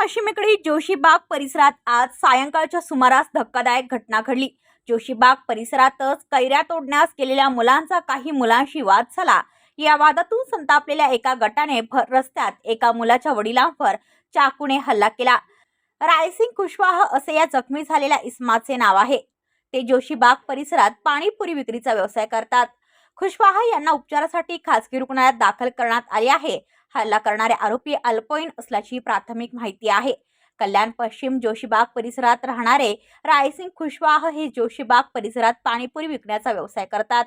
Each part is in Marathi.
पश्चिमेकडील जोशीबाग परिसरात आज सायंकाळच्या सुमारास धक्कादायक घटना घडली. जोशीबाग परिसरातच कैऱ्या तोडण्यास गेलेल्या मुलांचा काही मुलांशी वाद झाला. या वादातून संतापलेल्या एका गटाने भर रस्त्यात एका मुलाच्या वडिलांवर चाकूने हल्ला केला. रायसिंग कुशवाह असे या जखमी झालेल्या इस्माचे नाव आहे. ते जोशीबाग परिसरात पाणीपुरी विक्रीचा व्यवसाय करतात. खुशवाह यांना उपचारासाठी खासगी रुग्णालयात दाखल करण्यात आले आहे. हल्ला करणारे आरोपी अल्पवयीन असल्याची प्राथमिक माहिती आहे. कल्याण पश्चिम जोशीबाग परिसरात राहणारे रायसिंग खुशवाह हे जोशीबाग परिसरात पाणीपुरी विकण्याचा व्यवसाय करतात.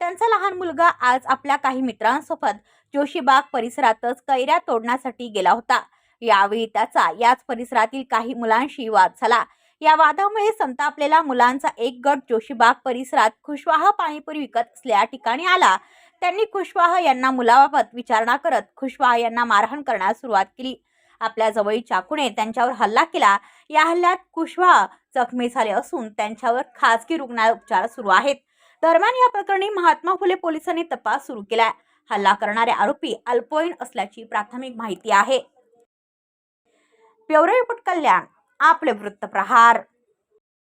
त्यांचा लहान मुलगा आज आपल्या काही मित्रांसोबत जोशीबाग परिसरातच कैऱ्या तोडण्यासाठी गेला होता. यावेळी त्याचा याच परिसरातील काही मुलांशी वाद झाला. या वादामुळे संतापलेला मुलांचा एक गट जोशीबाग परिसरात खुशवाह पाणीपुरी विकत असल्या ठिकाणी आला. त्यांनी खुशवाह यांना मुलाबाबत विचारणा करत खुशवाह यांना मारहाण करण्यास सुरुवात केली. आपल्या जवळी चाकूने त्यांच्यावर हल्ला केला. या हल्ल्यात कुशवाह जखमी झाले असून त्यांच्यावर खासगी रुग्णालयात उपचार सुरू आहेत. दरम्यान या प्रकरणी महात्मा फुले पोलिसांनी तपास सुरू केला हल्ला करणारे आरोपी अल्पवयीन असल्याची प्राथमिक माहिती आहे. Bureau report Kalyan. आपले वृत्तप्रहार